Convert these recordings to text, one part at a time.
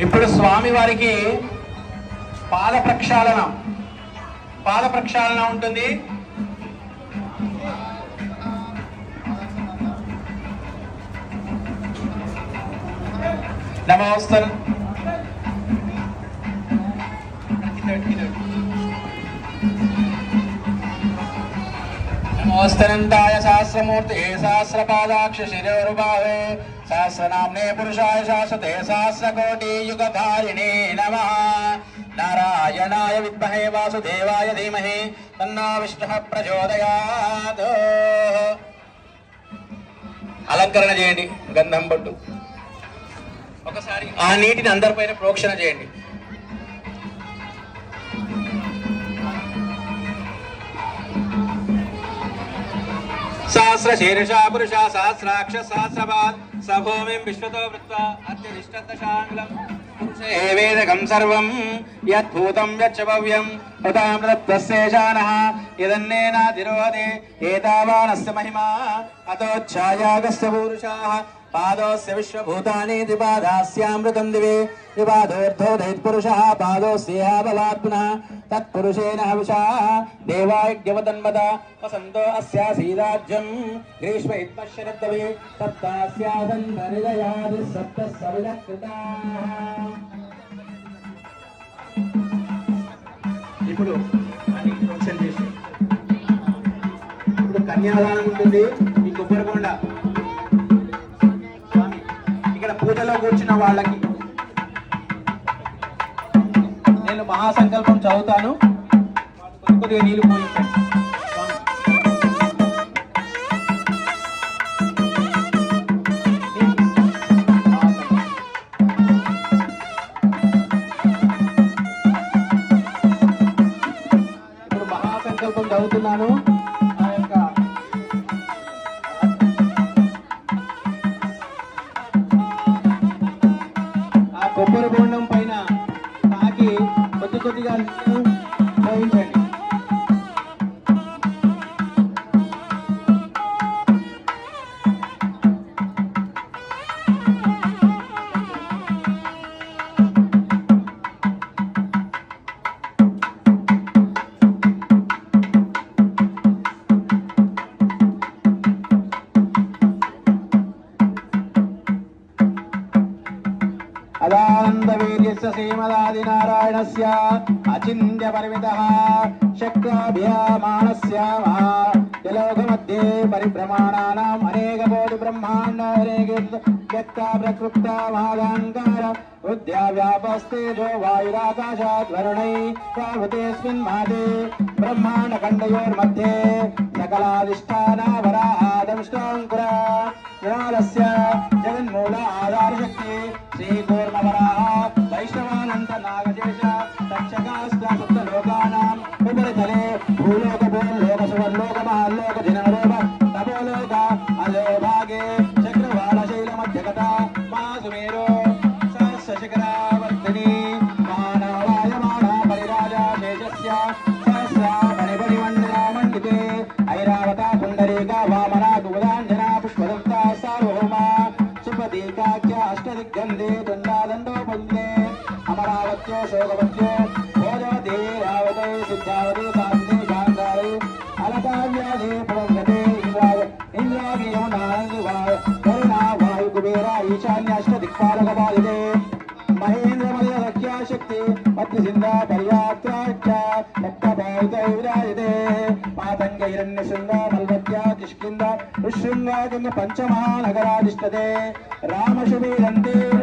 ఇప్పుడు స్వామి వారికి పాద ప్రక్షాళన. పాద ప్రక్షాళన ఉంటుంది. నమోస్తర్ నమోస్తనంతాయ సహస్రమూర్తి సహస్రపాదాక్ష శిరోరుబాహే సహస్రనామ్నే పురుషాయ శాశ్వతే సహస్రకోటి యుగధారిణే నమ. నారాయణాయ విద్మహే వాసుదేవాయ ధీమహి తన్నా విష్ణు ప్రచోదయాత్. అలంకరణ చేయండి గంధం పట్టు ఒకసారి ఆ నీటిని అందరిపైన ప్రోక్షణ చేయండి. సహస్ర శీర్ష పురుష సహస్రాక్ష సహస్రపాద్ సభూమిం విశ్వతో వృత్వా అత్యరిష్టదశాంగులం వేదకం సర్వం యద్భూతం యచ్చవ్యం భవ్యం హృదామృతస్యేషానః యదన్నేనాతిరోహతే ఏతావానస్య మహిమా అతోచ్ఛాయాగస్య పూరుషాः పాదోస్య విశ్వభూతాని త్రిపాదాస్యామృతం దివే త్రిపాదోర్ధోదయత్పురుషः పాదోస్యేహ భవాత్ పునః తత్పురుషేణ హవిషా దేవాయజ్ఞవతన్మద వసంతో అస్యాసీరాజ్యం గ్రీష్మ ఇత్మశరద్దవే తత్తాస్యాసన్ పరిదయాది సప్త ఇప్పుడు అని ప్రోక్షణ చేసి. ఇప్పుడు కన్యాదానం ఉంటుంది. ఇక్కడ పూజలో వాళ్ళకి. నేను మహాసంకల్పం చదువుతాను. కొద్దిగా నీళ్ళు పోయించండి Matuto tigan. Bye, स श्रीमदादिनारायणस्य अचिन्त्यपरिमितः शक्राभियामानस्य त्रिलोकमध्ये परिभ्रमाणानाम् अनेककोटिब्रह्माण्डरेके व्यक्ता प्रकृप्ता महादाङ्कार बुद्ध्या व्यापस्तेजो वायुराकाशाद्वरुणै प्रावृतेऽस्मिन् मादे ब्रह्माण्डखण्डयोर्मध्ये सकलाधिष्ठानावरा నాగశేష ಭೋಗವಂತೆ ಓದೋದೇ ಯಾವುದೇ ಸಿದ್ಧಾವಧಿ ಕಾಂತಿ ಕಾಂತಾಯಿ ಅಲಕಾವ್ಯಾಧಿ ಪುರಂಗತೆ ಇಂದ್ರಾಯ ಇಂದ್ರಾಗಿ ಯಮುನಾನಂದಿವಾಯ ಕರುಣಾ ವಾಯು ಕುಬೇರ ಈಶಾನ್ಯಾಷ್ಟ ದಿಕ್ಪಾಲಕವಾಗಿದೆ ಮಹೇಂದ್ರ ಮಯ ಸಖ್ಯಾಶಕ್ತಿ ಪತ್ರಿಸಿಂದ ಪರ್ಯಾತ್ರಾಚ ಮೆಟ್ಟ ಬಾಯಿತ ವಿರಾಜಿದೆ ಪಾತಂಗ ಹಿರಣ್ಯ ಶೃಂಗ ಮಲ್ವತ್ಯ ಕಿಷ್ಕಿಂದ ಋಶೃಂಗ ಪಂಚಮಹಾನಗರಾಧಿಷ್ಠತೆ ರಾಮಶುಭೀರಂತೀರ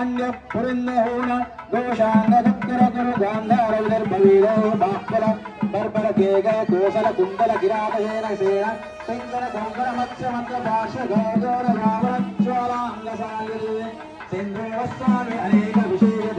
ధాన్య పురింద హూణ దోషాంగ చక్ర గురు బాహ్వల బర్బర కేగ కోసల కుండల కిరాతయేన సేన సింగల కొంకణ మత్స్య మంత్ర భాష గోగోర రావణ జ్వాలాంగ సాగరి సింధు స్వామి అనేక విషయ